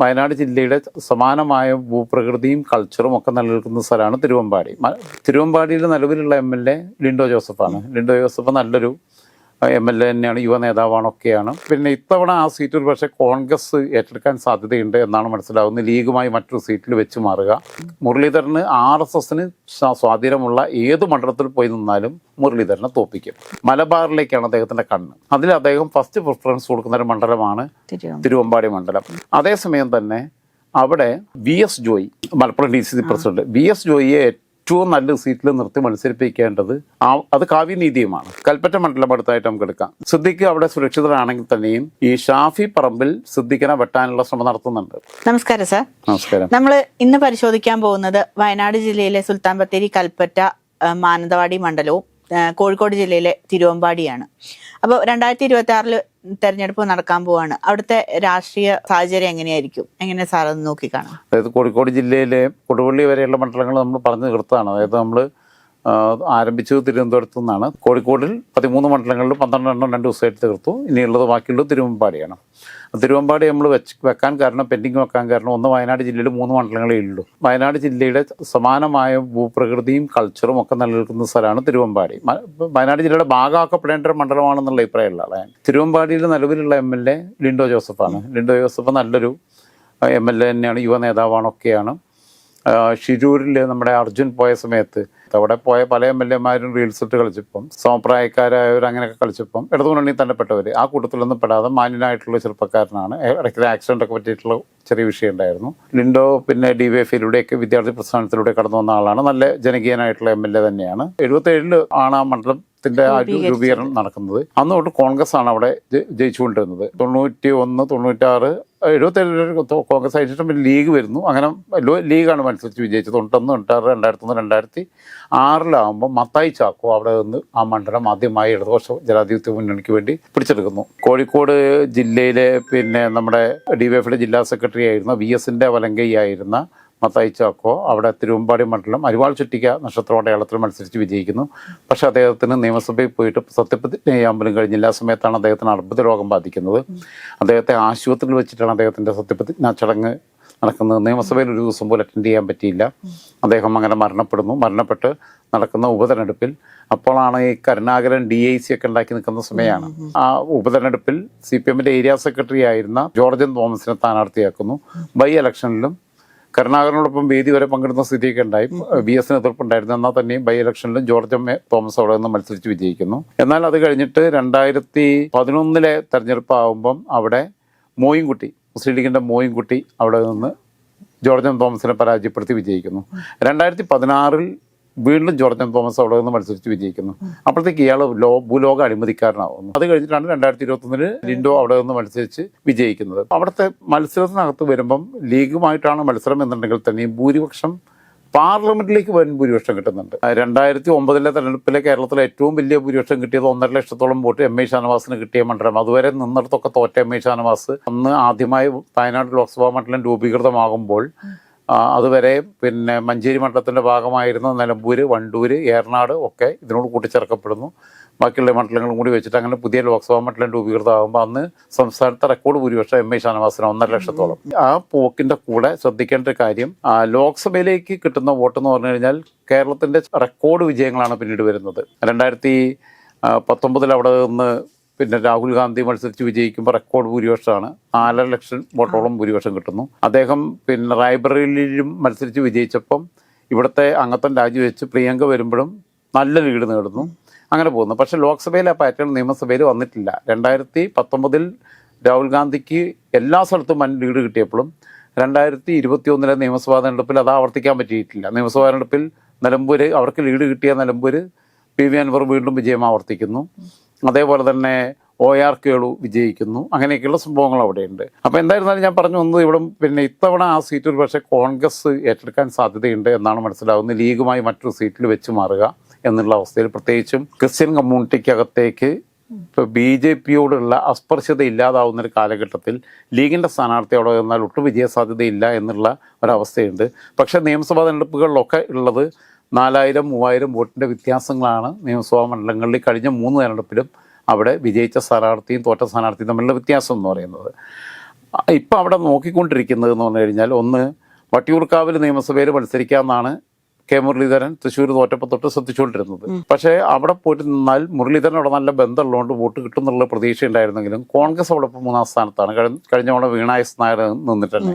വയനാട് ജില്ലയുടെ സമാനമായ ഭൂപ്രകൃതിയും കൾച്ചറും ഒക്കെ നിലനിൽക്കുന്ന സ്ഥലമാണ് തിരുവമ്പാടി. തിരുവമ്പാടിയിൽ നിലവിലുള്ള എം എൽ എ ലിൻഡോ ജോസഫാണ്. ലിൻഡോ ജോസഫ് നല്ലൊരു എം എൽ എ തന്നെയാണ് യുവ നേതാവാണൊക്കെയാണ്. പിന്നെ ഇത്തവണ ആ സീറ്റ് ഒരു പക്ഷേ കോൺഗ്രസ് ഏറ്റെടുക്കാൻ സാധ്യതയുണ്ട് എന്നാണ് മനസ്സിലാവുന്നത്. ലീഗുമായി മറ്റൊരു സീറ്റിൽ വെച്ച് മാറുക. മുരളീധരന് ആർ എസ് എസിന് സ്വാധീനമുള്ള ഏത് മണ്ഡലത്തിൽ പോയി നിന്നാലും മുരളീധരനെ തോപ്പിക്കും മലബാറിലേക്കാണ് അദ്ദേഹത്തിന്റെ കണ്ണ്. അതിൽ അദ്ദേഹം ഫസ്റ്റ് പ്രിഫറൻസ് കൊടുക്കുന്ന ഒരു മണ്ഡലമാണ് തിരുവമ്പാടി. മണ്ഡലം. അതേസമയം തന്നെ അവിടെ V S Joy Malappuram D C C president V S ജോയിയെ ഏറ്റവും നല്ല സീറ്റിൽ നിർത്തി മത്സരിപ്പിക്കേണ്ടത് ആ- അത് കാവ്യനീതിയുമാണ്. കൽപ്പറ്റ മണ്ഡലം അടുത്തായിട്ട് നമുക്ക് എടുക്കാം. സിദ്ദിഖ് അവിടെ സുരക്ഷിതരാണെങ്കിൽ തന്നെയും ഈ ഷാഫി പറമ്പിൽ സിദ്ദിഖിനെ വെട്ടാനുള്ള ശ്രമം നടത്തുന്നുണ്ട്. നമസ്കാരം സാർ. നമസ്കാരം. നമ്മൾ ഇന്ന് പരിശോധിക്കാൻ പോകുന്നത് വയനാട് ജില്ലയിലെ സുൽത്താൻ ബത്തേരി കൽപ്പറ്റ മാനന്തവാടി മണ്ഡലവും കോഴിക്കോട് ജില്ലയിലെ തിരുവമ്പാടിയാണ്. അപ്പോൾ രണ്ടായിരത്തി ഇരുപത്തി ആറിൽ തെരഞ്ഞെടുപ്പ് നടക്കാൻ പോവാണ്. അവിടുത്തെ രാഷ്ട്രീയ സാഹചര്യം എങ്ങനെയായിരിക്കും? എങ്ങനെ സാർ അത് നോക്കിക്കാണാം? അതായത് കോഴിക്കോട് ജില്ലയിലെ കൊടുവള്ളി വരെയുള്ള മണ്ഡലങ്ങൾ നമ്മൾ പറഞ്ഞു തീർത്താണ്. അതായത് നമ്മൾ ആരംഭിച്ചത് തിരുവനന്തപുരത്ത് നിന്നാണ്. കോഴിക്കോടിൽ പതിമൂന്ന് മണ്ഡലങ്ങളിൽ പന്ത്രണ്ടെണ്ണം രണ്ട് ദിവസമായിട്ട് തീർത്തു. ഇനിയുള്ളത് ബാക്കിയുള്ളത് തിരുവമ്പാടിയാണ്. തിരുവമ്പാടി നമ്മൾ വെച്ച് വെക്കാൻ കാരണം പെൻഡിങ് വെക്കാൻ കാരണം ഒന്ന് വയനാട് ജില്ലയിൽ മൂന്ന് മണ്ഡലങ്ങളേ ഉള്ളൂ. വയനാട് ജില്ലയുടെ സമാനമായ ഭൂപ്രകൃതിയും കൾച്ചറും ഒക്കെ നിലനിൽക്കുന്ന സ്ഥലമാണ് തിരുവമ്പാടി. വയനാട് ജില്ലയുടെ ഭാഗമാക്കപ്പെടേണ്ട ഒരു മണ്ഡലമാണെന്നുള്ള അഭിപ്രായമുള്ള ആളാണ് തിരുവമ്പാടിയിൽ നിലവിലുള്ള എം എൽ എ ലിൻഡോ ജോസഫാണ്. ലിൻഡോ ജോസഫ് നല്ലൊരു എം എൽ എ തന്നെയാണ് യുവ നേതാവാണൊക്കെയാണ് ഷിരൂരിൽ നമ്മുടെ അർജുൻ പോയ സമയത്ത് അവിടെ പോയ പല എം എൽ എമാരും റീൽസ് ഇട്ട് കളിച്ചപ്പം സമപ്രായക്കാരായവർ അങ്ങനെയൊക്കെ കളിച്ചപ്പം ഇടതുമുന്നണി തന്നെ പെട്ടവർ ആ കൂട്ടത്തിലൊന്നും പെടാതെ മാന്യനായിട്ടുള്ള ചെറുപ്പക്കാരനാണ്. ഇടയ്ക്ക് ആക്സിഡന്റ് ഒക്കെ പറ്റിയിട്ടുള്ള ചെറിയ വിഷയം ഉണ്ടായിരുന്നു. ലിൻഡോ പിന്നെ ഡി വി എഫിലൂടെയൊക്കെ വിദ്യാർത്ഥി പ്രസ്ഥാനത്തിലൂടെ കടന്നു വന്ന ആളാണ്. നല്ല ജനകീയനായിട്ടുള്ള എം എൽ എ തന്നെയാണ്. എഴുപത്തേഴിൽ ആണ് ആ മണ്ഡലത്തിന്റെ ആ ഒരു രൂപീകരണം നടക്കുന്നത്. അന്ന് തൊട്ട് കോൺഗ്രസ് ആണ് അവിടെ ജയിച്ചുകൊണ്ടിരുന്നത്. തൊണ്ണൂറ്റി ഒന്ന് തൊണ്ണൂറ്റാറ് എഴുപത്തേഴ് കോൺഗ്രസ് അതിനുശേഷം പിന്നെ ലീഗ് വരുന്നു. അങ്ങനെ ലീഗാണ് മത്സരിച്ച് വിജയിച്ചത്. തൊണ്ണൂറ്റൊന്ന് തൊണ്ണൂറ്റാറ് രണ്ടായിരത്തി ഒന്ന് രണ്ടായിരത്തി ആറിലാകുമ്പോൾ മത്തായി ചാക്കോ അവിടെ നിന്ന് ആ മണ്ഡലം ആദ്യമായി ഇടതുപക്ഷ ജനാധിപത്യ മുന്നണിക്ക് വേണ്ടി പിടിച്ചെടുക്കുന്നു. കോഴിക്കോട് ജില്ലയിലെ പിന്നെ നമ്മുടെ ഡി വൈ ജില്ലാ സെക്രട്ടറി ആയിരുന്ന വി എസിന്റെ വലങ്കൈയായിരുന്ന മത്തായി ചാക്കോ അവിടെ തിരുവമ്പാടി മണ്ഡലം അരിവാൾ ചുറ്റിക്ക നക്ഷത്ര അടയാളത്തിൽ മത്സരിച്ച് വിജയിക്കുന്നു. പക്ഷെ അദ്ദേഹത്തിന് നിയമസഭയിൽ പോയിട്ട് സത്യപ്രതിജ്ഞ ചെയ്യാൻ പോലും കഴിഞ്ഞില്ല. ആ സമയത്താണ് അദ്ദേഹത്തിന് അർബുദ രോഗം ബാധിക്കുന്നത്. അദ്ദേഹത്തെ ആശുപത്രിയിൽ വെച്ചിട്ടാണ് അദ്ദേഹത്തിന്റെ സത്യപ്രതിജ്ഞ ചടങ്ങ് നടക്കുന്നത്. നിയമസഭയിൽ ഒരു ദിവസം പോലും അറ്റൻഡ് ചെയ്യാൻ പറ്റിയില്ല. അദ്ദേഹം അങ്ങനെ മരണപ്പെടുന്നു. മരണപ്പെട്ട് നടക്കുന്ന ഉപതെരഞ്ഞെടുപ്പിൽ അപ്പോഴാണ് ഈ കരുണാകരൻ ഡി ഐ സി ഒക്കെ ഉണ്ടാക്കി നിൽക്കുന്ന സമയമാണ്. ആ ഉപതെരഞ്ഞെടുപ്പിൽ സി പി എമ്മിന്റെ ഏരിയ സെക്രട്ടറി ആയിരുന്ന ജോർജൻ തോമസിനെ സ്ഥാനാർത്ഥിയാക്കുന്നു. ബൈ ഇലക്ഷനിലും കരുണാകരനോടൊപ്പം വേദി വരെ പങ്കെടുത്ത സ്ഥിതിയൊക്കെ ഉണ്ടായി. ബി എസ് എതിർപ്പുണ്ടായിരുന്നു. എന്നാൽ തന്നെയും ബൈ ഇലക്ഷനിലും ജോർജ് എം എ തോമസ് അവിടെ നിന്ന് മത്സരിച്ച് വിജയിക്കുന്നു. എന്നാൽ അത് കഴിഞ്ഞിട്ട് രണ്ടായിരത്തി പതിനൊന്നിലെ തെരഞ്ഞെടുപ്പ് ആകുമ്പം അവിടെ മോയിൻകുട്ടി മുസ്ലിം ലീഗിന്റെ മോയിൻകുട്ടി അവിടെ നിന്ന് ജോർജ് എം തോമസിനെ പരാജയപ്പെടുത്തി വിജയിക്കുന്നു. രണ്ടായിരത്തി പതിനാറിൽ വീണ്ടും ജോർജൻ തോമസ് അവിടെ നിന്ന് മത്സരിച്ച് വിജയിക്കുന്നു. അപ്പോഴത്തേക്ക് ഇയാൾ ലോ ഭൂലോക അഴിമതിക്കാരനാവുന്നു. അത് കഴിഞ്ഞിട്ടാണ് രണ്ടായിരത്തി ഇരുപത്തൊന്നിൽ ലിൻഡോ അവിടെ നിന്ന് മത്സരിച്ച് വിജയിക്കുന്നത്. അവിടുത്തെ മത്സരത്തിനകത്ത് വരുമ്പം ലീഗുമായിട്ടാണ് മത്സരം എന്നുണ്ടെങ്കിൽ തന്നെയും ഭൂരിപക്ഷം പാർലമെന്റിലേക്ക് വൻ ഭൂരിപക്ഷം കിട്ടുന്നുണ്ട്. രണ്ടായിരത്തി ഒമ്പതിലെ തെരഞ്ഞെടുപ്പിലെ കേരളത്തിലെ ഏറ്റവും വലിയ ഭൂരിപക്ഷം കിട്ടിയത് ഒന്നര ലക്ഷത്തോളം വോട്ട് എം ഐ ഷാനവാസിന് കിട്ടിയ മണ്ഡലം. അതുവരെ നിന്നിടത്തൊക്കെ തോറ്റ എം ഐ ഷാനവാസ് അന്ന് ആദ്യമായി വയനാട് ലോക്സഭാ മണ്ഡലം രൂപീകൃതമാകുമ്പോൾ അതുവരെ പിന്നെ മഞ്ചേരി മണ്ഡലത്തിന്റെ ഭാഗമായിരുന്ന നിലമ്പൂര് വണ്ടൂര് ഏറനാട് ഒക്കെ ഇതിനോട് കൂട്ടിച്ചേർക്കപ്പെടുന്നു. ബാക്കിയുള്ള മണ്ഡലങ്ങളും കൂടി വെച്ചിട്ട് അങ്ങനെ പുതിയ ലോക്സഭാ മണ്ഡലം രൂപീകൃതമാകുമ്പോൾ അന്ന് സംസ്ഥാനത്തെ റെക്കോർഡ് ഭൂരിപക്ഷം എം. ഐ ഷാനവാസിന് ഒന്നര ലക്ഷത്തോളം. ആ പോക്കിന്റെ കൂടെ ശ്രദ്ധിക്കേണ്ട ഒരു കാര്യം ലോക്സഭയിലേക്ക് കിട്ടുന്ന വോട്ട് എന്ന് പറഞ്ഞു കഴിഞ്ഞാൽ കേരളത്തിന്റെ റെക്കോർഡ് വിജയങ്ങളാണ് പിന്നീട് വരുന്നത്. രണ്ടായിരത്തി പത്തൊമ്പതിൽ അവിടെ നിന്ന് പിന്നെ രാഹുൽ ഗാന്ധി മത്സരിച്ച് വിജയിക്കുമ്പോൾ റെക്കോർഡ് ഭൂരിപക്ഷമാണ്. നാലര ലക്ഷം വോട്ടോളം ഭൂരിപക്ഷം കിട്ടുന്നു. അദ്ദേഹം പിന്നെ റായ്ബറേലിയിലും മത്സരിച്ച് വിജയിച്ചപ്പം ഇവിടുത്തെ അംഗത്വം രാജിവെച്ച് പ്രിയങ്ക വരുമ്പോഴും നല്ല വീട് നേടുന്നു. അങ്ങനെ പോകുന്നു. പക്ഷെ ലോക്സഭയിൽ ആ പാറ്റേൺ നിയമസഭയിൽ വന്നിട്ടില്ല. രണ്ടായിരത്തി പത്തൊമ്പതിൽ രാഹുൽ ഗാന്ധിക്ക് എല്ലാ സ്ഥലത്തും വൻ ലീഡ് കിട്ടിയപ്പോഴും രണ്ടായിരത്തി ഇരുപത്തി ഒന്നിലെ നിയമസഭാ തെരഞ്ഞെടുപ്പിൽ അത് ആവർത്തിക്കാൻ പറ്റിയിട്ടില്ല. നിയമസഭാ തെരഞ്ഞെടുപ്പിൽ നിലമ്പൂര് അവർക്ക് ലീഡ് കിട്ടിയ നിലമ്പൂര് പി വി അൻവർ വീണ്ടും വിജയം ആവർത്തിക്കുന്നു. അതേപോലെ തന്നെ ഒ ആർ കേളു വിജയിക്കുന്നു. അങ്ങനെയൊക്കെയുള്ള സംഭവങ്ങൾ അവിടെയുണ്ട്. അപ്പോൾ എന്തായിരുന്നാലും ഞാൻ പറഞ്ഞു വന്നത് ഇവിടെ പിന്നെ ഇത്തവണ ആ സീറ്റ് ഒരു പക്ഷേ കോൺഗ്രസ് ഏറ്റെടുക്കാൻ സാധ്യതയുണ്ട് എന്നാണ് മനസ്സിലാവുന്നത്. ലീഗുമായി മറ്റൊരു സീറ്റിൽ വെച്ച് മാറുക എന്നുള്ള അവസ്ഥയിൽ പ്രത്യേകിച്ചും ക്രിസ്ത്യൻ കമ്മ്യൂണിറ്റിക്കകത്തേക്ക് ഇപ്പോൾ ബി ജെ പിയോടുള്ള അസ്പർശ്യത ഇല്ലാതാവുന്ന ഒരു കാലഘട്ടത്തിൽ ലീഗിന്റെ സ്ഥാനാർത്ഥി അവിടെ വന്നാൽ ഒട്ടും വിജയസാധ്യതയില്ല എന്നുള്ള ഒരവസ്ഥയുണ്ട്. പക്ഷേ നിയമസഭാ തെരഞ്ഞെടുപ്പുകളിലൊക്കെ ഉള്ളത് നാലായിരം മൂവായിരം വോട്ടിന്റെ വ്യത്യാസങ്ങളാണ് നിയമസഭാ മണ്ഡലങ്ങളിൽ കഴിഞ്ഞ മൂന്ന് തെരഞ്ഞെടുപ്പിലും അവിടെ വിജയിച്ച സ്ഥാനാർത്ഥിയും തോറ്റ സ്ഥാനാർത്ഥിയും തമ്മിലുള്ള വ്യത്യാസം എന്ന് പറയുന്നത്. ഇപ്പം അവിടെ നോക്കിക്കൊണ്ടിരിക്കുന്നത് എന്ന് പറഞ്ഞു കഴിഞ്ഞാൽ ഒന്ന് വട്ടിയൂർക്കാവിൽ നിയമസഭയിൽ മത്സരിക്കാമെന്നാണ് കെ മുരളീധരൻ തൃശ്ശൂർ തോറ്റപ്പോൾ തൊട്ട് ശ്രദ്ധിച്ചുകൊണ്ടിരുന്നത്. പക്ഷേ അവിടെ പോയിട്ട് നിന്നാൽ മുരളീധരൻ അവിടെ നല്ല ബന്ധമുള്ളതുകൊണ്ട് വോട്ട് കിട്ടും എന്നുള്ള പ്രതീക്ഷ ഉണ്ടായിരുന്നെങ്കിലും കോൺഗ്രസ് അവിടെ ഇപ്പോൾ മൂന്നാം സ്ഥാനത്താണ്. കഴിഞ്ഞ തവണ വീണായ സ്ഥാനം നായർ നിന്നിട്ടുണ്ട്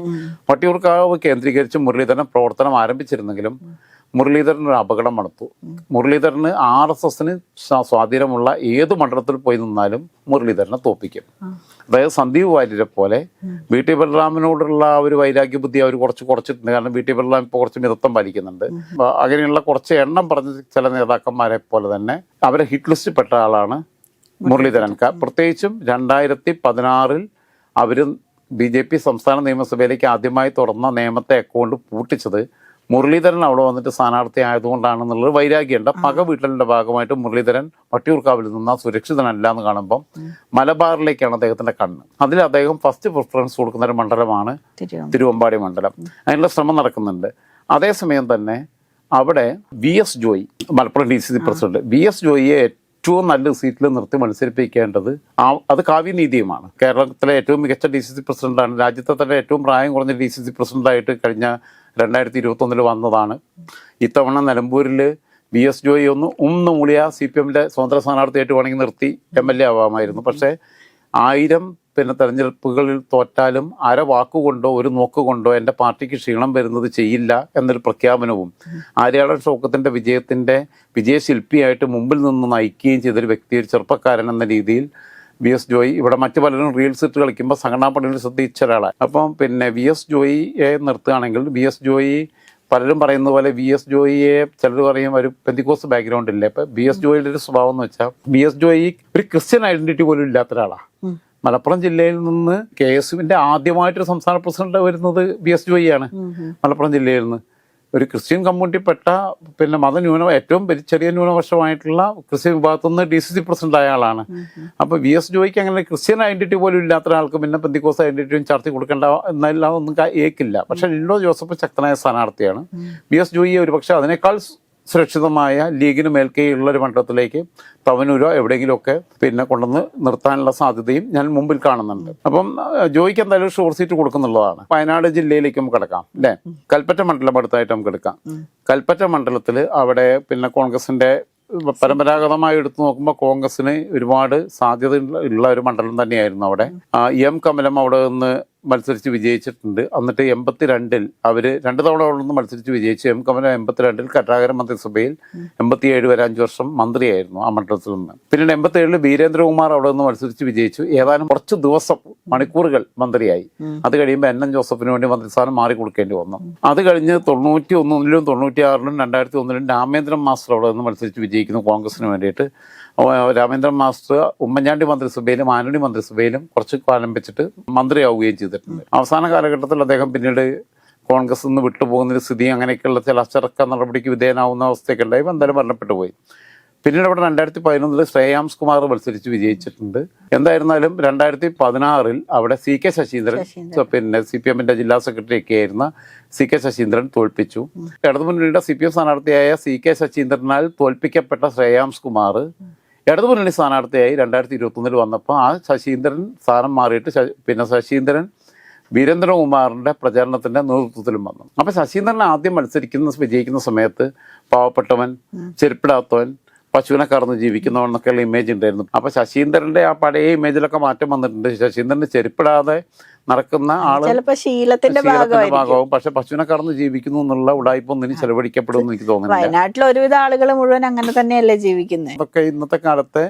വട്ടിയൂർക്കാവ് കേന്ദ്രീകരിച്ച് മുരളീധരൻ പ്രവർത്തനം ആരംഭിച്ചിരുന്നെങ്കിലും മുരളീധരൻ ഒരു അപകടം മണത്തു മുരളീധരന് ആർ എസ് എസിന് സ്വാധീനമുള്ള ഏത് മണ്ഡലത്തിൽ പോയി നിന്നാലും മുരളീധരനെ തോപ്പിക്കും. അതായത് സന്ദീപ് വാര്യരെ പോലെ ബി ടി ബലറാമിനോടുള്ള ആ ഒരു വൈരാഗ്യ ബുദ്ധി അവർ കുറച്ച് കുറച്ചിട്ടുണ്ട്. കാരണം ബി ടി ബലറാം ഇപ്പോൾ കുറച്ച് മിതത്വം പാലിക്കുന്നുണ്ട്. അങ്ങനെയുള്ള കുറച്ച് എണ്ണം പറഞ്ഞ ചില നേതാക്കന്മാരെ പോലെ തന്നെ അവരെ ഹിറ്റ് ലിസ്റ്റിൽ പെട്ട ആളാണ് മുരളീധരൻ. പ്രത്യേകിച്ചും രണ്ടായിരത്തി പതിനാറിൽ അവർ ബി ജെ പി സംസ്ഥാന നിയമസഭയിലേക്ക് ആദ്യമായി തുറന്ന നിയമത്തെ അക്കൗണ്ട് പൂട്ടിച്ചത് മുരളീധരൻ അവിടെ വന്നിട്ട് സ്ഥാനാർത്ഥി ആയതുകൊണ്ടാണെന്നുള്ളത് വൈരാഗ്യമുണ്ട്. പക വീട്ടലിന്റെ ഭാഗമായിട്ട് മുരളീധരൻ വട്ടിയൂർക്കാവിൽ നിന്ന് സുരക്ഷിതനല്ല എന്ന് കാണുമ്പം മലബാറിലേക്കാണ് അദ്ദേഹത്തിന്റെ കണ്ണ്. അതിൽ അദ്ദേഹം ഫസ്റ്റ് പ്രിഫറൻസ് കൊടുക്കുന്ന ഒരു മണ്ഡലമാണ് തിരുവമ്പാടി. മണ്ഡലം. അതിനുള്ള ശ്രമം നടക്കുന്നുണ്ട്. അതേസമയം തന്നെ അവിടെ V S Joy Malappuram D C C president V S ജോയിയെ ഏറ്റവും നല്ല സീറ്റിൽ നിർത്തി മത്സരിപ്പിക്കേണ്ടത് ആ- അത് കാവ്യനീതിയുമാണ് കേരളത്തിലെ ഏറ്റവും മികച്ച ഡി സി സി പ്രസിഡന്റാണ്. രാജ്യത്തെ തന്നെ ഏറ്റവും പ്രായം കുറഞ്ഞ ഡി സി സി പ്രസിഡന്റായിട്ട് കഴിഞ്ഞ രണ്ടായിരത്തി ഇരുപത്തൊന്നിൽ വന്നതാണ്. ഇത്തവണ നിലമ്പൂരിൽ വി എസ് ജോയി ഒന്ന് ഒന്ന് മൂളിയ സി പി എമ്മിന്റെ സ്വതന്ത്ര സ്ഥാനാർത്ഥിയായിട്ട് വേണമെങ്കിൽ നിർത്തി എം എൽ എ ആവാമായിരുന്നു. പക്ഷേ ആയിരം പിന്നെ തെരഞ്ഞെടുപ്പുകളിൽ തോറ്റാലും അര വാക്കുകൊണ്ടോ ഒരു നോക്ക് കൊണ്ടോ എന്റെ പാർട്ടിക്ക് ക്ഷീണം വരുന്നത് ചെയ്യില്ല എന്നൊരു പ്രഖ്യാപനവും ആര്യാടൻ ഷോക്കത്തിന്റെ വിജയത്തിന്റെ വിജയശില്പിയായിട്ട് മുമ്പിൽ നിന്ന് നയിക്കുകയും ചെയ്തൊരു വ്യക്തി ഒരു ചെറുപ്പക്കാരൻ എന്ന രീതിയിൽ വി എസ് ജോയി ഇവിടെ മറ്റു പലരും റീൽസ് ഇട്ട് കളിക്കുമ്പോൾ സംഘടനാ പണിയിൽ ശ്രദ്ധിച്ച ഒരാളാണ് അപ്പം പിന്നെ വി എസ് ജോയിയെ നിർത്തുകയാണെങ്കിൽ വി എസ് ജോയി പലരും പറയുന്ന പോലെ വി എസ് ജോയിയെ ചിലർ പറയും ഒരു പെന്തിക്കോസ് ബാക്ക്ഗ്രൗണ്ട് ഇല്ല? ഇപ്പം ബി എസ് ജോയിയുടെ ഒരു സ്വഭാവം എന്ന് വെച്ചാൽ ബി എസ് ജോയി ഒരു ക്രിസ്ത്യൻ ഐഡന്റിറ്റി പോലും ഇല്ലാത്ത ഒരാളാണ് മലപ്പുറം ജില്ലയിൽ നിന്ന് കെ എസ് യുവിന്റെ ആദ്യമായിട്ടൊരു സംസ്ഥാന പ്രസിഡന്റ് വരുന്നത് ബി എസ് ജോയിയാണ്. മലപ്പുറം ജില്ലയിൽ നിന്ന്. ഒരു ക്രിസ്ത്യൻ കമ്മ്യൂണിറ്റിപ്പെട്ട പിന്നെ മത മതന്യൂന ഏറ്റവും ചെറിയ ന്യൂനപക്ഷമായിട്ടുള്ള ക്രിസ്ത്യൻ വിഭാഗത്തിൽ നിന്ന് ഡി സി സി പ്രസിഡന്റ് ആയ ആളാണ്. അപ്പോൾ വി എസ് ജോയിക്ക് അങ്ങനെ ക്രിസ്ത്യൻ ഐഡന്റിറ്റി പോലും ഇല്ലാത്ത ഒരാൾക്ക് പിന്നെ പെന്തിക്കോസ് ഐഡന്റിറ്റിയും ചാർത്തി കൊടുക്കേണ്ട എന്നെല്ലാം ഒന്നും കാ- ഏക്കില്ല. പക്ഷേ ലിൻഡോ ജോസഫ് ശക്തനായ സ്ഥാനാർത്ഥിയാണ്. വി എസ് ജോയിയെ ഒരുപക്ഷെ അതിനേക്കാൾ സുരക്ഷിതമായ ലീഗിന് മേൽക്കൈയുള്ള ഒരു മണ്ഡലത്തിലേക്ക് തവനൂരോ എവിടെയെങ്കിലുമൊക്കെ പിന്നെ കൊണ്ടുവന്ന് നിർത്താനുള്ള സാധ്യതയും ഞാൻ മുമ്പിൽ കാണുന്നുണ്ട്. അപ്പം ജോയിക്ക് എന്തായാലും ഷോർ സീറ്റ് കൊടുക്കുന്നുള്ളതാണ്. വയനാട് ജില്ലയിലേക്ക് നമുക്ക് കിടക്കാം അല്ലേ? കൽപ്പറ്റ മണ്ഡലം അടുത്തായിട്ട് നമുക്ക് എടുക്കാം. കൽപ്പറ്റ മണ്ഡലത്തിൽ അവിടെ പിന്നെ കോൺഗ്രസിന്റെ പരമ്പരാഗതമായി എടുത്തു നോക്കുമ്പോൾ കോൺഗ്രസിന് ഒരുപാട് സാധ്യത ഉള്ള- ഒരു മണ്ഡലം തന്നെയായിരുന്നു അവിടെ. എം കമലം അവിടെ നിന്ന് മത്സരിച്ച് വിജയിച്ചിട്ടുണ്ട്. എന്നിട്ട് എൺപത്തിരണ്ടിൽ അവർ രണ്ട് തവണ അവിടെ നിന്ന് മത്സരിച്ച് വിജയിച്ചു. എം കമലം എൺപത്തിരണ്ടിൽ കറ്റാകര മന്ത്രിസഭയിൽ എൺപത്തിയേഴ് വരെ അഞ്ച് വർഷം മന്ത്രിയായിരുന്നു ആ മണ്ഡലത്തിൽ നിന്ന്. പിന്നീട് എൺപത്തിയേഴിൽ വീരേന്ദ്രകുമാർ അവിടെ നിന്ന് മത്സരിച്ച് വിജയിച്ചു. ഏതാനും കുറച്ച് ദിവസം മണിക്കൂറുകൾ മന്ത്രിയായി. അത് കഴിയുമ്പോൾ എൻ എൻ ജോസഫിന് വേണ്ടി മന്ത്രിസ്ഥാനം മാറി കൊടുക്കേണ്ടി വന്നു. അത് കഴിഞ്ഞ് തൊണ്ണൂറ്റി ഒന്നിലും തൊണ്ണൂറ്റി ആറിലും രണ്ടായിരത്തി ഒന്നിലും രാമേന്ദ്രൻ മാസ്റ്റർ അവിടെ നിന്ന് മത്സരിച്ച് വിജയിക്കുന്നു കോൺഗ്രസിന് വേണ്ടിയിട്ട്. രാമേന്ദ്രൻ മാസ്റ്റർ ഉമ്മൻചാണ്ടി മന്ത്രിസഭയിലും ആന്റണി മന്ത്രിസഭയിലും കുറച്ച് കാലം വെച്ചിട്ട് മന്ത്രിയാവുകയും ചെയ്തിട്ടുണ്ട്. അവസാന കാലഘട്ടത്തിൽ അദ്ദേഹം പിന്നീട് കോൺഗ്രസ് നിന്ന് വിട്ടുപോകുന്ന ഒരു സ്ഥിതി അങ്ങനെയൊക്കെയുള്ള ചില അച്ചടക്ക നടപടിക്ക് വിധേയനാവുന്ന അവസ്ഥയൊക്കെ ഉണ്ടായി എന്തായാലും മരണപ്പെട്ടു പോയി. പിന്നീട് അവിടെ രണ്ടായിരത്തി പതിനൊന്നിൽ ശ്രേയാംസ് കുമാർ മത്സരിച്ച് വിജയിച്ചിട്ടുണ്ട്. എന്തായിരുന്നാലും രണ്ടായിരത്തി പതിനാറിൽ അവിടെ സി കെ ശശീന്ദ്രൻ പിന്നെ സി പി എമ്മിന്റെ ജില്ലാ സെക്രട്ടറി ഒക്കെ ആയിരുന്ന സി കെ ശശീന്ദ്രൻ തോൽപ്പിച്ചു. ഇടതുമുന്നണിയുടെ സി പി എം സ്ഥാനാർത്ഥിയായ സി കെ ശശീന്ദ്രനാൽ തോൽപ്പിക്കപ്പെട്ട ശ്രേയാംസ് കുമാർ ഇടതുമുന്നണി സ്ഥാനാർത്ഥിയായി രണ്ടായിരത്തി ഇരുപത്തൊന്നിൽ വന്നപ്പോൾ ആ ശശീന്ദ്രൻ സ്ഥാനം മാറിയിട്ട് പിന്നെ ശശീന്ദ്രൻ വീരേന്ദ്രകുമാറിന്റെ പ്രചാരണത്തിന്റെ നേതൃത്വത്തിലും വന്നു. അപ്പൊ ശശീന്ദ്രൻ ആദ്യം മത്സരിക്കുന്ന വിജയിക്കുന്ന സമയത്ത് പാവപ്പെട്ടവൻ ചെരുപ്പിടാത്തവൻ പശുവിനെ കറന്ന് ജീവിക്കുന്നവണെന്നൊക്കെയുള്ള ഇമേജ് ഉണ്ടായിരുന്നു. അപ്പൊ ശശീന്ദ്രന്റെ ആ പഴയ ഇമേജിലൊക്കെ മാറ്റം വന്നിട്ടുണ്ട്. ശശീന്ദ്രന് ചെരുപ്പിടാതെ നടക്കുന്ന ആൾ ശീലത്തിന്റെ ഭാഗമാകും ഭാഗമാവും. പക്ഷെ പശുവിനെ കറന്ന് ജീവിക്കുന്നു എന്നുള്ള ഉടായ്പൊന്നും ഇനി ചെലവഴിക്കപ്പെടുമെന്ന് എനിക്ക് തോന്നുന്നു വയനാട്ടിൽ ഒരുവിധ ആളുകൾ മുഴുവൻ അങ്ങനെ തന്നെയല്ലേ ജീവിക്കുന്നത് അതൊക്കെ ഇന്നത്തെ കാലത്തെ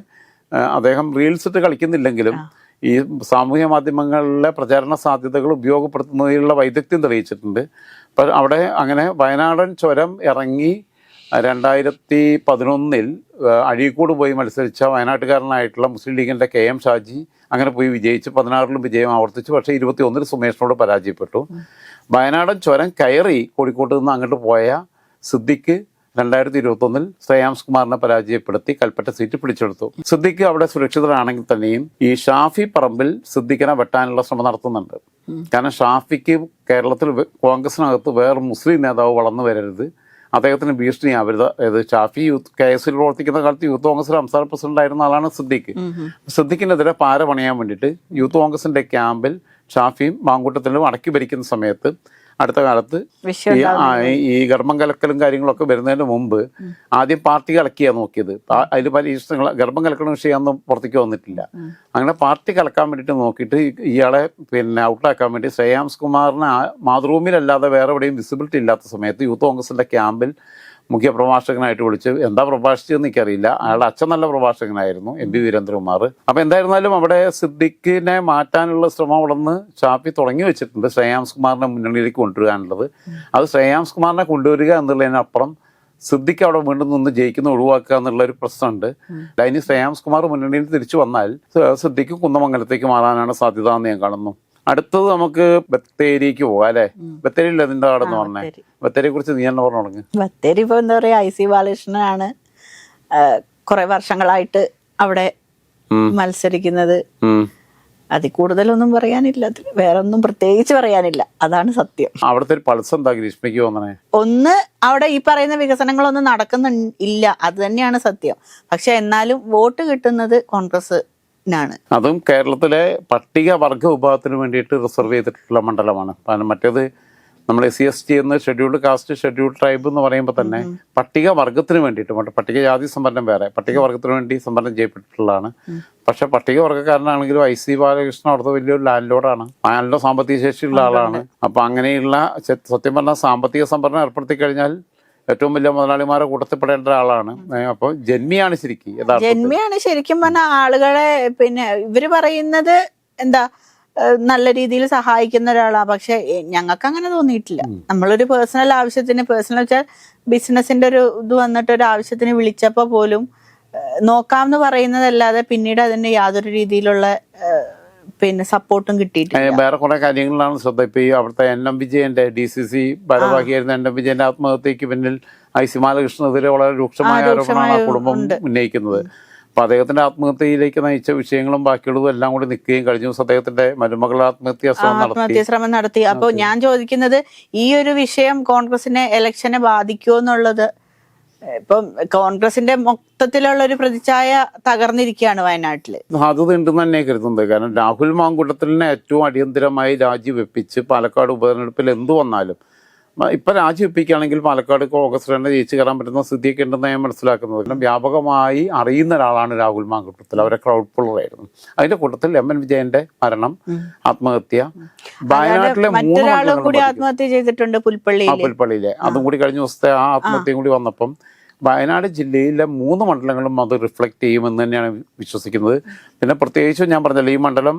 അദ്ദേഹം റീൽസ് ഇട്ട് കളിക്കുന്നില്ലെങ്കിലും ഈ സാമൂഹ്യ മാധ്യമങ്ങളിലെ പ്രചാരണ സാധ്യതകൾ ഉപയോഗപ്പെടുത്തുന്നതിലുള്ള വൈദഗ്ധ്യം തെളിയിച്ചിട്ടുണ്ട്. അപ്പൊ അവിടെ അങ്ങനെ വയനാടൻ ചുരം ഇറങ്ങി രണ്ടായിരത്തി പതിനൊന്നിൽ അഴീക്കോട് പോയി മത്സരിച്ച വയനാട്ടുകാരനായിട്ടുള്ള മുസ്ലിം ലീഗിന്റെ കെ എം ഷാജി അങ്ങനെ പോയി വിജയിച്ച് പതിനാറിലും വിജയം ആവർത്തിച്ചു. പക്ഷേ ഇരുപത്തി ഒന്നിൽ സുമേഷിനോട് പരാജയപ്പെട്ടു. വയനാടൻ ചുരം കയറി കോഴിക്കോട്ട് നിന്ന് അങ്ങോട്ട് പോയ സിദ്ദിഖ് രണ്ടായിരത്തി ഇരുപത്തൊന്നിൽ ശ്രേയാംസ് കുമാറിനെ പരാജയപ്പെടുത്തി കൽപ്പറ്റ സീറ്റ് പിടിച്ചെടുത്തു. സിദ്ദിഖ് അവിടെ സുരക്ഷിതരാണെങ്കിൽ തന്നെയും ഈ ഷാഫി പറമ്പിൽ സിദ്ദിഖിനെ വെട്ടാനുള്ള ശ്രമം നടത്തുന്നുണ്ട്. കാരണം ഷാഫിക്ക് കേരളത്തിൽ കോൺഗ്രസിനകത്ത് വേറെ മുസ്ലിം നേതാവ് വളർന്നു വരരുത്. അദ്ദേഹത്തിന് ഭീഷണിയാവരുത് അതായത് ഷാഫി യൂത്ത് കെ എസ് പ്രവർത്തിക്കുന്ന കാലത്ത് യൂത്ത് കോൺഗ്രസ് സംസ്ഥാന പ്രസിഡന്റ് ആയിരുന്ന ആളാണ് സിദ്ദിഖ്. സിദ്ദിഖിനെതിരെ പാര പണിയാൻ വേണ്ടിയിട്ട് യൂത്ത് കോൺഗ്രസിന്റെ ക്യാമ്പിൽ ഷാഫിയും മാങ്കൂട്ടത്തിലും അടക്കി ഭരിക്കുന്ന സമയത്ത് അടുത്ത കാലത്ത് ഈ ഗർഭം കലക്കലും കാര്യങ്ങളൊക്കെ വരുന്നതിന് മുമ്പ് ആദ്യം പാർട്ടി കലക്കിയാണ് നോക്കിയത്. അതിൽ പല ഇഷ്ടങ്ങൾ ഗർഭം കലക്കണ വിഷയമൊന്നും പുറത്തേക്ക് വന്നിട്ടില്ല. അങ്ങനെ പാർട്ടി കലക്കാൻ വേണ്ടിയിട്ട് നോക്കിയിട്ട് ഇയാളെ പിന്നെ ഔട്ടാക്കാൻ വേണ്ടി ശ്രേയാംസ് കുമാറിന് മാതൃഭൂമിയിലല്ലാതെ വേറെ എവിടെയും വിസിബിലിറ്റി ഇല്ലാത്ത സമയത്ത് യൂത്ത് കോൺഗ്രസിന്റെ ക്യാമ്പിൽ മുഖ്യ പ്രഭാഷകനായിട്ട് വിളിച്ച് എന്താ പ്രഭാഷിച്ചതെന്ന് എനിക്കറിയില്ല. അയാളുടെ അച്ഛൻ നല്ല പ്രഭാഷകനായിരുന്നു എം പി വീരേന്ദ്രകുമാർ. അപ്പോൾ എന്തായിരുന്നാലും അവിടെ സിദ്ദിഖിനെ മാറ്റാനുള്ള ശ്രമം അവിടെ നിന്ന് തുടങ്ങി വെച്ചിട്ടുണ്ട് ശ്രേയാംസ് കുമാറിനെ മുന്നണിയിലേക്ക് കൊണ്ടുവരാനുള്ളത്. അത് ശ്രേയാംസ് കുമാറിനെ കൊണ്ടുവരിക എന്നുള്ളതിനപ്പുറം സിദ്ദിഖ് അവിടെ വീണ്ടും നിന്ന് ജയിക്കുന്ന ഒഴിവാക്കുക എന്നുള്ള ഒരു പ്രശ്നമുണ്ട്. അതിന് ശ്രേയാംസ് കുമാർ മുന്നണിയിൽ തിരിച്ചു വന്നാൽ സിദ്ദിഖ് കുന്നമംഗലത്തേക്ക് മാറാനാണ് സാധ്യത എന്ന് ഞാൻ കാണുന്നു. അടുത്തത് നമുക്ക് ബത്തേരിക്ക് പോകാം അല്ലെ? ബത്തേരിയിൽ അതിന്റെ ആടെന്ന് പറഞ്ഞേ? ബത്തേരി. ബത്തേരിയെ കുറിച്ച് നീ എന്നെ പറഞ്ഞു തുടങ്ങി ബത്തേരി ഇപ്പൊ എന്താ പറയാ ഐ സി ബാലകൃഷ്ണനാണ് കുറെ വർഷങ്ങളായിട്ട് അവിടെ. മത്സരിക്കുന്നത്. അതിൽ കൂടുതലൊന്നും പറയാനില്ല വേറെ ഒന്നും പ്രത്യേകിച്ച് പറയാനില്ല അതാണ് സത്യം. അവിടുത്തെ പൾസ് എന്താ ഗ്രീഷ്മയ്ക്ക് ഒന്ന് അവിടെ ഈ പറയുന്ന വികസനങ്ങളൊന്നും നടക്കുന്നില്ല അത് തന്നെയാണ് സത്യം. പക്ഷെ എന്നാലും വോട്ട് കിട്ടുന്നത് കോൺഗ്രസിനാണ് അതും കേരളത്തിലെ പട്ടിക വർഗ വിഭാഗത്തിന് വേണ്ടിയിട്ട് റിസർവ് ചെയ്തിട്ടുള്ള മണ്ഡലമാണ്. മറ്റേത് നമ്മൾ എസ് സി എസ് ടി എന്ന് ഷെഡ്യൂൾഡ് കാസ്റ്റ് ഷെഡ്യൂൾഡ് ട്രൈബ് എന്ന് പറയുമ്പോൾ തന്നെ പട്ടിക വർഗത്തിന് വേണ്ടിയിട്ട് പട്ടികജാതി പട്ടിക ജാതി സംവരണം വേറെ. പട്ടിക വർഗത്തിന് വേണ്ടി സംവരണം ചെയ്യപ്പെട്ടിട്ടുള്ളതാണ്. പക്ഷെ പട്ടിക വർഗക്കാരനാണെങ്കിലും ഐ സി ബാലകൃഷ്ണൻ അവിടുത്തെ വലിയൊരു ലാൻഡ് ലോഡാണ് നല്ല സാമ്പത്തിക ശേഷിയുള്ള ആളാണ്. അപ്പൊ അങ്ങനെയുള്ള സത്യം പറഞ്ഞാൽ സാമ്പത്തിക സംവരണം ഏർപ്പെടുത്തി കഴിഞ്ഞാൽ ഏറ്റവും വലിയ മുതലാളിമാരെ കൂട്ടത്തിൽപ്പെടേണ്ട ഒരാളാണ്. അപ്പോൾ ജന്മിയാണ് ശരിക്കും ജന്മിയാണ് ശരിക്കും പറഞ്ഞാൽ ആളുകളെ പിന്നെ ഇവർ പറയുന്നത് എന്താ നല്ല രീതിയിൽ സഹായിക്കുന്ന ഒരാളാ. പക്ഷെ ഞങ്ങൾക്ക് അങ്ങനെ തോന്നിയിട്ടില്ല. നമ്മളൊരു പേഴ്സണൽ ആവശ്യത്തിന് പേഴ്സണൽ വെച്ചാൽ ബിസിനസിന്റെ ഒരു ഇത് വന്നിട്ട് ഒരു ആവശ്യത്തിന് വിളിച്ചപ്പോ പോലും നോക്കാം എന്ന് പറയുന്നതല്ലാതെ പിന്നീട് അതിന് യാതൊരു രീതിയിലുള്ള പിന്നെ സപ്പോർട്ടും കിട്ടിയിട്ടില്ല. വേറെ കുറെ കാര്യങ്ങളിലാണ് ശ്രദ്ധ. ഇപ്പൊ ഈ അവിടുത്തെ എൻ എം വിജയന്റെ ഡി സി സി ഭാരവാഹിയായിരുന്ന എൻ എം വിജയന്റെ ആത്മഹത്യക്ക് പിന്നിൽ ഐ സി ബാലകൃഷ്ണനെതിരെ വളരെ രൂക്ഷമായ ആരോപണമാണ് ആ കുടുംബം. ഉന്നയിക്കുന്നത്. അപ്പൊ അദ്ദേഹത്തിന്റെ ആത്മഹത്യയിലേക്ക് നയിച്ച വിഷയങ്ങളും ബാക്കിയുള്ളതും എല്ലാം കൂടി നിൽക്കുകയും കഴിഞ്ഞ. ദിവസം അദ്ദേഹത്തിന്റെ മരുമകൾ ആത്മഹത്യാ ശ്രമം നടത്തി. ആത്മഹത്യ ശ്രമം നടത്തി. അപ്പോൾ ഞാൻ ചോദിക്കുന്നത് ഈ ഒരു വിഷയം കോൺഗ്രസിനെ ഇലക്ഷനെ ബാധിക്കുമോ എന്നുള്ളത് ഇപ്പം കോൺഗ്രസിന്റെ മൊത്തത്തിലുള്ള ഒരു പ്രതിച്ഛായ തകർന്നിരിക്കുകയാണ് വയനാട്ടിൽ. അത് ഉണ്ടെന്ന് തന്നെ കരുതുന്നത്. കാരണം രാഹുൽ മാങ്കുട്ടത്തിലിനെ ഏറ്റവും അടിയന്തരമായി രാജിവെപ്പിച്ച് പാലക്കാട് ഉപതെരഞ്ഞെടുപ്പിൽ എന്തു വന്നാലും ഇപ്പൊ രാജിവെപ്പിക്കുകയാണെങ്കിൽ പാലക്കാട് കോൺഗ്രസ് തന്നെ ജയിച്ചു കയറാൻ പറ്റുന്ന സ്ഥിതിയൊക്കെ ഉണ്ടെന്ന് ഞാൻ മനസ്സിലാക്കുന്നത്. കാരണം വ്യാപകമായി അറിയുന്ന ഒരാളാണ് രാഹുൽ മാങ്കുട്ടത്തിൽ. അവരെ ക്രൗഡ് പുള്ളറായിരുന്നു അതിന്റെ കൂട്ടത്തിൽ എം എൻ വിജയന്റെ മരണം ആത്മഹത്യ വയനാട്ടിലെ മൂന്ന് കൂടി ആത്മഹത്യ ചെയ്തിട്ടുണ്ട് ആ പുൽപ്പള്ളിയിലെ. അതും കൂടി കഴിഞ്ഞ ദിവസത്തെ ആ ആത്മഹത്യയും കൂടി വന്നപ്പം വയനാട് ജില്ലയിലെ മൂന്ന് മണ്ഡലങ്ങളും അത് റിഫ്ലക്റ്റ് ചെയ്യുമെന്ന് തന്നെയാണ് വിശ്വസിക്കുന്നത്. പിന്നെ പ്രത്യേകിച്ചും ഞാൻ പറഞ്ഞല്ലോ ഈ മണ്ഡലം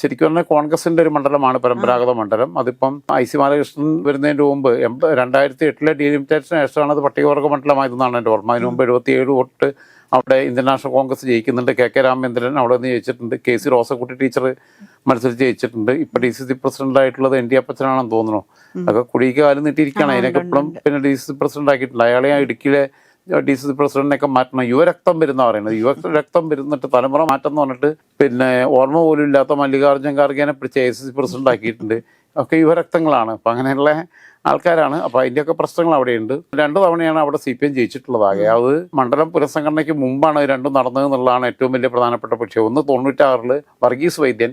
ശരിക്കും പറഞ്ഞാൽ കോൺഗ്രസിന്റെ ഒരു മണ്ഡലമാണ് പരമ്പരാഗത മണ്ഡലം. അതിപ്പം ഐ സി ബാലകൃഷ്ണൻ വരുന്നതിന് മുമ്പ് രണ്ടായിരത്തി എട്ടിലെ ഡീലിമിറ്റേഷന് ശേഷമാണ് അത് പട്ടികവർഗ മണ്ഡലമായതെന്നാണ് എന്റെ ഓർമ്മ. അതിന് മുമ്പ് എഴുപത്തിയേഴ് വോട്ട് അവിടെ ഇന്ത്യൻ നാഷണൽ കോൺഗ്രസ് ജയിക്കുന്നുണ്ട്. കെ കെ രാമചന്ദ്രൻ അവിടെ നിന്ന് ജയിച്ചിട്ടുണ്ട്. കെ സി റോസക്കുട്ടി ടീച്ചർ മത്സരിച്ച് ജയിച്ചിട്ടുണ്ട്. ഇപ്പൊ ഡി സി സി പ്രസിഡന്റ് ആയിട്ടുള്ളത് എൻ ഡി അപ്പച്ചനാണെന്ന് തോന്നുന്നു. അതൊക്കെ കുടിക്ക് കാലം നീട്ടിയിരിക്കുകയാണ്. അതിനൊക്കെ ഇപ്പോഴും പിന്നെ ഡി സി സി പ്രസിഡന്റ് ആക്കിയിട്ടുണ്ട് അയാളെ ഇടുക്കിയിലെ ഡി സി സി പ്രസിഡന്റിനൊക്കെ മാറ്റണം. യുവരക്തം വരുന്ന പറയുന്നത്. യുവ രക്തം വരുന്നിട്ട് തലമുറ മാറ്റം എന്ന് പറഞ്ഞിട്ട് പിന്നെ ഓർമ്മ പോലും ഇല്ലാത്ത മല്ലികാർജുൻ ഖാർഗേനെ പിടിച്ച് എ സി സി പ്രസിഡന്റ് ആക്കിയിട്ടുണ്ട് ഒക്കെ യുവരക്തങ്ങളാണ് അപ്പൊ അങ്ങനെയുള്ള ആൾക്കാരാണ്. അപ്പോൾ അതിന്റെയൊക്കെ പ്രശ്നങ്ങൾ അവിടെയുണ്ട്. രണ്ടു തവണയാണ് അവിടെ സി പി എം ജയിച്ചിട്ടുള്ളതാകെ. അത് മണ്ഡലം പുനഃസംഘടനയ്ക്ക് മുമ്പാണ് രണ്ടും നടന്നത് എന്നുള്ളതാണ് ഏറ്റവും വലിയ പ്രധാനപ്പെട്ട പക്ഷേ ഒന്ന് തൊണ്ണൂറ്റാറിൽ വർഗീസ് വൈദ്യൻ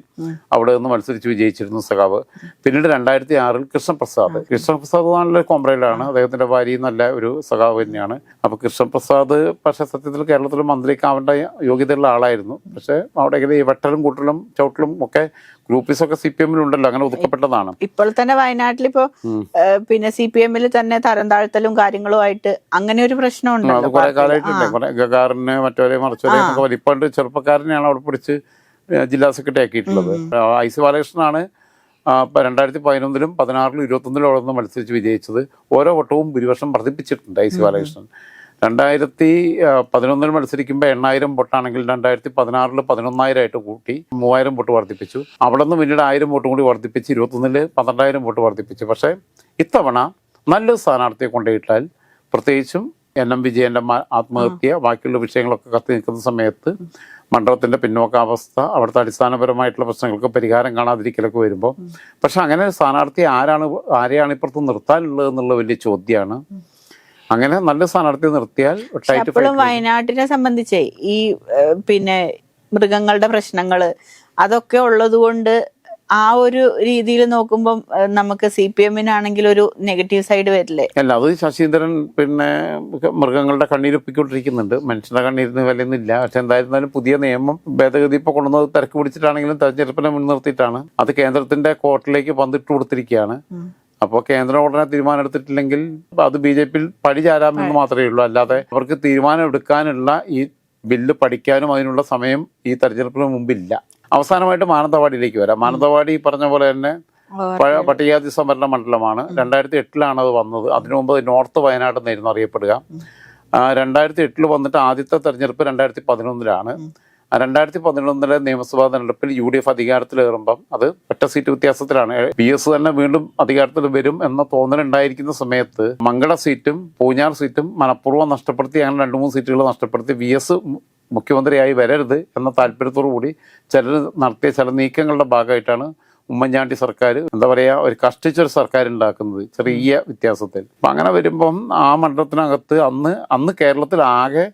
അവിടെ നിന്ന് മത്സരിച്ച് വിജയിച്ചിരുന്നു സഖാവ്. പിന്നീട് രണ്ടായിരത്തി ആറിൽ കൃഷ്ണപ്രസാദ് കൃഷ്ണപ്രസാദ് നല്ല കോംബ്രയിലാണ് അദ്ദേഹത്തിന്റെ ഭാര്യ നല്ല ഒരു സഖാവ് തന്നെയാണ്. അപ്പോൾ കൃഷ്ണപ്രസാദ് പക്ഷേ സത്യത്തിൽ കേരളത്തിൽ മന്ത്രിക്കാവേണ്ട യോഗ്യതയുള്ള ആളായിരുന്നു. പക്ഷേ അവിടെ ഇങ്ങനെ ഈ വെട്ടലും കൂട്ടലും ചവിട്ടലും ഒക്കെ ഗ്രൂപ്പീസൊക്കെ സി പി എമ്മിലുണ്ടല്ലോ അങ്ങനെ ഒതുക്കപ്പെട്ടതാണ്. ഇപ്പോൾ തന്നെ വയനാട്ടിൽ ഇപ്പോ ഏഹ് പിന്നെ സി പി എമ്മിൽ തന്നെ തരം താഴ്ത്തലും കാര്യങ്ങളുമായിട്ട് അങ്ങനെ ഒരു പ്രശ്നം ഉണ്ട് ഉണ്ടല്ലോ കുറെ പാർട്ടിയിൽ. കാലമായിട്ടുണ്ട്. കുറെ ഗഗാറിന് മറ്റവരെ മറിച്ചവരെ എന്നൊക്കെ ചെറുപ്പക്കാരനെയാണ് അവിടെ പിടിച്ച് ജില്ലാ സെക്രട്ടറി ആക്കിയിട്ടുള്ളത്. ഐ സി ബാലകൃഷ്ണനാണ് രണ്ടായിരത്തി പതിനൊന്നിലും പതിനാറിലും ഇരുപത്തൊന്നിലും അവിടെ നിന്ന് മത്സരിച്ച് വിജയിച്ചത്. ഓരോ വട്ടവും ഭൂരിപക്ഷം വർദ്ധിപ്പിച്ചിട്ടുണ്ട് ഐ സി ബാലകൃഷ്ണൻ. രണ്ടായിരത്തി പതിനൊന്നിൽ മത്സരിക്കുമ്പോൾ എണ്ണായിരം വോട്ടാണെങ്കിൽ രണ്ടായിരത്തി പതിനാറിൽ പതിനൊന്നായിരമായിട്ട് കൂട്ടി മൂവായിരം വോട്ട് വർദ്ധിപ്പിച്ചു. അവിടെ നിന്ന് പിന്നീട് ആയിരം വോട്ടും കൂടി വർദ്ധിപ്പിച്ച് ഇരുപത്തൊന്നിൽ പന്ത്രണ്ടായിരം വോട്ട് വർദ്ധിപ്പിച്ചു. പക്ഷേ ഇത്തവണ നല്ല സ്ഥാനാർത്ഥിയെ കൊണ്ടുപോയിട്ടാൽ പ്രത്യേകിച്ചും എൻ എം വിജയന്റെ ആത്മഹത്യ ബാക്കിയുള്ള വിഷയങ്ങളൊക്കെ കത്തി നിൽക്കുന്ന സമയത്ത് മണ്ഡലത്തിന്റെ പിന്നോക്കാവസ്ഥ അവിടുത്തെ അടിസ്ഥാനപരമായിട്ടുള്ള പ്രശ്നങ്ങൾക്ക് പരിഹാരം കാണാതിരിക്കലൊക്കെ വരുമ്പോൾ പക്ഷെ അങ്ങനെ ഒരു സ്ഥാനാർത്ഥി ആരാണ് ആരെയാണ് ഇപ്പുറത്ത് നിർത്താനുള്ളത് എന്നുള്ള വലിയ ചോദ്യമാണ് അങ്ങനെ നല്ല സ്ഥാനാർത്ഥി നിർത്തിയാൽ അപ്പോഴും വയനാട്ടിനെ സംബന്ധിച്ചേ ഈ പിന്നെ മൃഗങ്ങളുടെ പ്രശ്നങ്ങൾ അതൊക്കെ ഉള്ളത് കൊണ്ട് ആ ഒരു രീതിയിൽ നോക്കുമ്പോൾ നമുക്ക് സി പി എമ്മിനാണെങ്കിൽ ഒരു നെഗറ്റീവ് സൈഡ് വരില്ലേ? അല്ല അത് ശശീന്ദ്രൻ പിന്നെ മൃഗങ്ങളുടെ കണ്ണീരൊപ്പിക്കൊണ്ടിരിക്കുന്നുണ്ട്. മനുഷ്യന്റെ കണ്ണീരിന് വിലയൊന്നുമില്ല പക്ഷെ എന്തായിരുന്നാലും പുതിയ നിയമം ഭേദഗതി ഇപ്പോൾ കൊണ്ടുവന്നത് തിരക്ക് പിടിച്ചിട്ടാണെങ്കിലും തെരഞ്ഞെടുപ്പിനെ മുൻനിർത്തിയിട്ടാണ്. അത് കേന്ദ്രത്തിന്റെ കോർട്ടിലേക്ക് പന്തിട്ട് കൊടുത്തിരിക്കുകയാണ്. അപ്പോൾ കേന്ദ്രം ഉടനെ തീരുമാനം എടുത്തിട്ടില്ലെങ്കിൽ അത് ബി ജെ പിയിൽ പടി ചാരാമെന്ന് മാത്രമേ ഉള്ളൂ. അല്ലാതെ അവർക്ക് തീരുമാനം എടുക്കാനുള്ള ഈ ബില്ല് പഠിക്കാനും അതിനുള്ള സമയം ഈ തെരഞ്ഞെടുപ്പിന് മുമ്പില്ല. അവസാനമായിട്ട് മാനന്തവാടിയിലേക്ക് വരാം. മാനന്തവാടി പറഞ്ഞ പോലെ തന്നെ പഴയ പട്ടികജാതി സംവരണ മണ്ഡലമാണ്. രണ്ടായിരത്തി എട്ടിലാണ് അത് വന്നത്. അതിനു മുമ്പ് നോർത്ത് വയനാട് എന്നായിരുന്നു അറിയപ്പെടുക. രണ്ടായിരത്തി എട്ടിൽ വന്നിട്ട് ആദ്യത്തെ തെരഞ്ഞെടുപ്പ് രണ്ടായിരത്തി പതിനൊന്നിലാണ് രണ്ടായിരത്തി പതിനൊന്നിലെ നിയമസഭാ തെരഞ്ഞെടുപ്പിൽ യു ഡി എഫ് അധികാരത്തിലേറുമ്പം അത് ഒറ്റ സീറ്റ് വ്യത്യാസത്തിലാണ്. പി എസ് തന്നെ വീണ്ടും അധികാരത്തിൽ വരും എന്ന തോന്നലുണ്ടായിരിക്കുന്ന സമയത്ത് മംഗള സീറ്റും പൂഞ്ഞാർ സീറ്റും മനഃപൂർവം നഷ്ടപ്പെടുത്തി അങ്ങനെ രണ്ട് മൂന്ന് സീറ്റുകൾ നഷ്ടപ്പെടുത്തി. വി എസ് മുഖ്യമന്ത്രിയായി വരരുത് എന്ന താല്പര്യത്തോടു കൂടി ചിലർ നടത്തിയ ചില നീക്കങ്ങളുടെ ഭാഗമായിട്ടാണ് ഉമ്മൻചാണ്ടി സർക്കാർ എന്താ പറയുക ഒരു കഷ്ടിച്ചൊരു സർക്കാർ ഉണ്ടാക്കുന്നത് ചെറിയ വ്യത്യാസത്തിൽ. അപ്പം അങ്ങനെ വരുമ്പം ആ മണ്ഡലത്തിനകത്ത് അന്ന് അന്ന് കേരളത്തിൽ ആകെ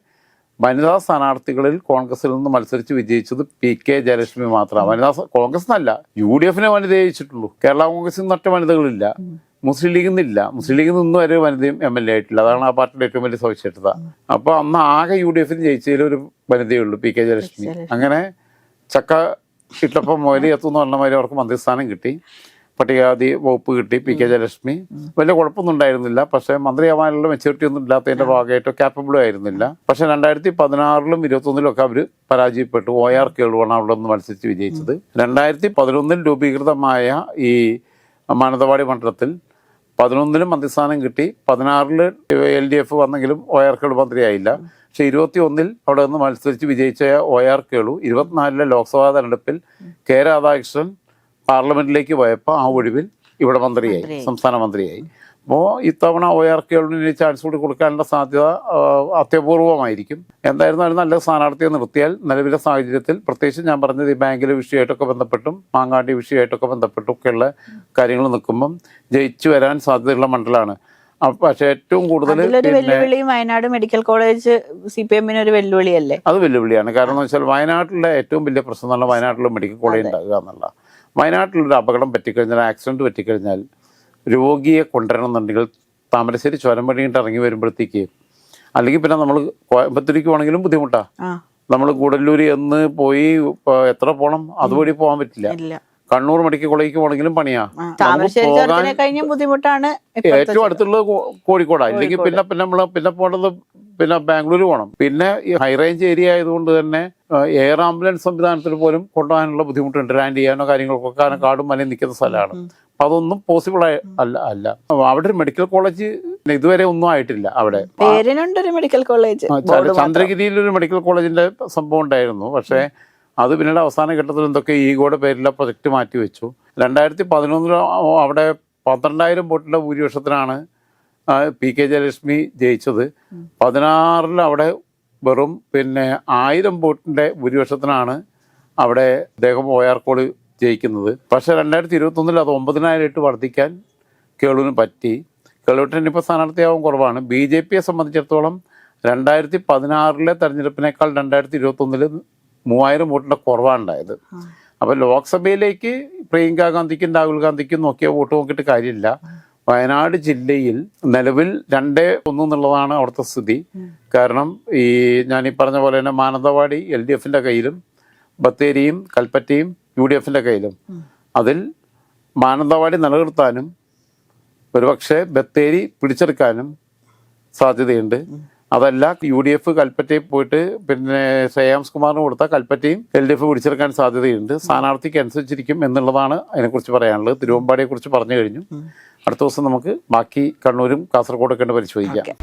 വനിതാ സ്ഥാനാർത്ഥികളിൽ കോൺഗ്രസിൽ നിന്ന് മത്സരിച്ച് വിജയിച്ചത് പി കെ ജയലക്ഷ്മി മാത്രമാണ്. വനിതാ കോൺഗ്രസ് എന്നല്ല യു ഡി എഫിനെ വനിത ജയിച്ചിട്ടുള്ളൂ കേരള കോൺഗ്രസിൽ നിന്ന് ഒറ്റ വനിതകളില്ല. മുസ്ലിം ലീഗിൽ നിന്നില്ല മുസ്ലിം ലീഗിൽ നിന്ന് വരെ വനിതയും എം എൽ എ ആയിട്ടില്ല. അതാണ് ആ പാർട്ടിയുടെ ഏറ്റവും വലിയ സവിശേഷത. അപ്പോൾ അന്ന് ആകെ യു ഡി എഫിന് ജയിച്ചതിൽ ഒരു വനിതയേ ഉള്ളൂ പി കെ ജയലക്ഷ്മി. അങ്ങനെ ചക്ക ഇട്ടപ്പം മുതൽ എത്തുന്ന പറഞ്ഞമാതിരി അവർക്ക് മന്ത്രിസ്ഥാനം കിട്ടി. പട്ടികാതി വകുപ്പ് കിട്ടി പി കെ ജയലക്ഷ്മി. വലിയ കുഴപ്പമൊന്നും ഉണ്ടായിരുന്നില്ല. പക്ഷേ മന്ത്രിയാവാനുള്ള മെച്ചൂരിറ്റി ഒന്നും ഇല്ലാത്തതിന്റെ ഭാഗമായിട്ടോ ക്യാപ്പബിളോ ആയിരുന്നില്ല. പക്ഷേ രണ്ടായിരത്തി പതിനാറിലും ഇരുപത്തൊന്നിലും ഒക്കെ അവർ പരാജയപ്പെട്ടു. ഒ ആർ കേളുവാണ് അവിടെ നിന്ന് മത്സരിച്ച് വിജയിച്ചത്. രണ്ടായിരത്തി പതിനൊന്നിൽ രൂപീകൃതമായ ഈ മാനന്തവാടി മണ്ഡലത്തിൽ പതിനൊന്നിലും മന്ത്രിസ്ഥാനം കിട്ടി പതിനാറിൽ എൽ ഡി എഫ് വന്നെങ്കിലും ഒ ആർ കേളു മന്ത്രിയായില്ല പക്ഷെ ഇരുപത്തി ഒന്നിൽ അവിടെ നിന്ന് മത്സരിച്ച് വിജയിച്ച ഒ ആർ കേളു ഇരുപത്തിനാലിലെ ലോക്സഭാ തെരഞ്ഞെടുപ്പിൽ കെ രാധാകൃഷ്ണൻ പാർലമെന്റിലേക്ക് പോയപ്പോൾ ആ ഒഴിവിൽ ഇവിടെ മന്ത്രിയായി മന്ത്രിയായി. സംസ്ഥാന മന്ത്രിയായി അപ്പോൾ ഇത്തവണ ഒ ആർ കേളുവിന് ചാൻസ് കൂടി കൊടുക്കാനുള്ള സാധ്യത അത്യപൂർവമായിരിക്കും. എന്തായിരുന്നാലും നല്ല സ്ഥാനാർത്ഥിയെ നിർത്തിയാൽ നിലവിലെ സാഹചര്യത്തിൽ പ്രത്യേകിച്ച് ഞാൻ പറഞ്ഞത് ഈ ബാങ്കിലെ വിഷയമായിട്ടൊക്കെ ബന്ധപ്പെട്ടും മാങ്ങാടി വിഷയമായിട്ടൊക്കെ ബന്ധപ്പെട്ടും ഒക്കെയുള്ള കാര്യങ്ങൾ നിൽക്കുമ്പം ജയിച്ചു വരാൻ സാധ്യതയുള്ള മണ്ഡലമാണ്. പക്ഷേ ഏറ്റവും കൂടുതൽ വെല്ലുവിളി Wayanad medical college C P എമ്മിന് ഒരു വെല്ലുവിളിയല്ലേ? അത് വെല്ലുവിളിയാണ്. കാരണം എന്ന് വെച്ചാൽ വയനാട്ടിലെ ഏറ്റവും വലിയ പ്രശ്നം എന്ന് പറഞ്ഞാൽ വയനാട്ടിൽ മെഡിക്കൽ കോളേജ് ഉണ്ടാകുക എന്നുള്ള വയനാട്ടിലൊരു അപകടം പറ്റിക്കഴിഞ്ഞാൽ ആക്സിഡന്റ് പറ്റിക്കഴിഞ്ഞാൽ രോഗിയെ കൊണ്ടുവരണം എന്നുണ്ടെങ്കിൽ താമരശ്ശേരി ചുരം വഴിയിട്ട് ഇറങ്ങി വരുമ്പോഴത്തേക്ക് അല്ലെങ്കിൽ പിന്നെ നമ്മൾ കോയമ്പത്തൂരിക്ക് പോകണമെങ്കിലും ബുദ്ധിമുട്ടാണ് നമ്മൾ ഗൂഡല്ലൂർ എന്ന് പോയി എത്ര പോകണം അതുവഴി പോകാൻ പറ്റില്ല. കണ്ണൂർ മെഡിക്കൽ കോളേജിലേക്ക് പോകണമെങ്കിലും പണിയാ. ബുദ്ധിമുട്ടാണ് ഏറ്റവും അടുത്തുള്ളത് കോഴിക്കോടാ. ഇല്ലെങ്കിൽ പിന്നെ പിന്നെ നമ്മൾ പിന്നെ പോകേണ്ടത് പിന്നെ ബാംഗ്ലൂർ പോകണം പിന്നെ ഈ ഹൈ റേഞ്ച് ഏരിയ ആയതുകൊണ്ട് തന്നെ എയർ ആംബുലൻസ് സംവിധാനത്തിൽ പോലും കൊണ്ടുപോകാനുള്ള ബുദ്ധിമുട്ടുണ്ട്. ലാൻഡ് ചെയ്യാനോ കാര്യങ്ങൾക്കൊക്കെ കാരണം കാടും മലയും നിൽക്കുന്ന സ്ഥലമാണ്. അപ്പൊ അതൊന്നും പോസിബിൾ അല്ല അല്ല. അവിടെ ഒരു മെഡിക്കൽ കോളേജ് ഇതുവരെ ഒന്നും ആയിട്ടില്ല അവിടെ. മെഡിക്കൽ കോളേജ് ചന്ദ്രഗിരിയിൽ ഒരു മെഡിക്കൽ കോളേജിന്റെ സംഭവം ഉണ്ടായിരുന്നു. പക്ഷേ അത് പിന്നീട് അവസാന ഘട്ടത്തിൽ എന്തൊക്കെ ഈഗോയുടെ പേരിലെ പ്രൊജക്ട് മാറ്റി വെച്ചു. രണ്ടായിരത്തി പതിനൊന്നിലോ അവിടെ പന്ത്രണ്ടായിരം വോട്ടിന്റെ ഭൂരിപക്ഷത്തിനാണ് പി കെ ജയലക്ഷ്മി ജയിച്ചത്. പതിനാറിൽ അവിടെ വെറും പിന്നെ ആയിരം വോട്ടിന്റെ ഭൂരിപക്ഷത്തിനാണ് അവിടെ അദ്ദേഹം ഓയാർക്കോട് ജയിക്കുന്നത്. പക്ഷേ രണ്ടായിരത്തി ഇരുപത്തൊന്നിൽ അത് ഒമ്പതിനായിരം ഇട്ട് വർദ്ധിക്കാൻ കേളുവിന് പറ്റി. കേളുവിട്ടിന് ഇപ്പോൾ സ്ഥാനാർത്ഥിയാവും കുറവാണ്. ബി ജെ പിയെ സംബന്ധിച്ചിടത്തോളം രണ്ടായിരത്തി പതിനാറിലെ തെരഞ്ഞെടുപ്പിനേക്കാൾ രണ്ടായിരത്തി ഇരുപത്തൊന്നിൽ മൂവായിരം വോട്ടിന്റെ കുറവാണ് ഉണ്ടായത്. അപ്പോൾ ലോക്സഭയിലേക്ക് പ്രിയങ്ക ഗാന്ധിക്കും രാഹുൽ ഗാന്ധിക്കും നോക്കിയ വോട്ട് നോക്കിയിട്ട് കാര്യമില്ല. വയനാട് ജില്ലയിൽ നിലവിൽ രണ്ടേ ഒന്ന് എന്നുള്ളതാണ് അവിടുത്തെ സ്ഥിതി. കാരണം ഈ ഞാൻ ഈ പറഞ്ഞ പോലെ തന്നെ മാനന്തവാടി എൽ ഡി എഫിന്റെ കയ്യിലും ബത്തേരിയും കൽപ്പറ്റയും യു ഡി എഫിന്റെ കയ്യിലും അതിൽ മാനന്തവാടി നിലനിർത്താനും ഒരുപക്ഷെ ബത്തേരി പിടിച്ചെടുക്കാനും സാധ്യതയുണ്ട്. അതല്ല യു ഡി എഫ് കൽപ്പറ്റയിൽ പോയിട്ട് പിന്നെ ശ്രേയാംസ് കുമാറിന് കൊടുത്ത കൽപ്പറ്റയും എൽ ഡി എഫ് പിടിച്ചെടുക്കാൻ സാധ്യതയുണ്ട്. സ്ഥാനാർത്ഥിക്ക് അനുസരിച്ചിരിക്കും എന്നുള്ളതാണ് അതിനെക്കുറിച്ച് പറയാനുള്ളത്. തിരുവമ്പാടിയെക്കുറിച്ച് പറഞ്ഞു കഴിഞ്ഞു. അടുത്ത ദിവസം നമുക്ക് ബാക്കി കണ്ണൂരും കാസർഗോഡൊക്കെ പരിശോധിക്കാം.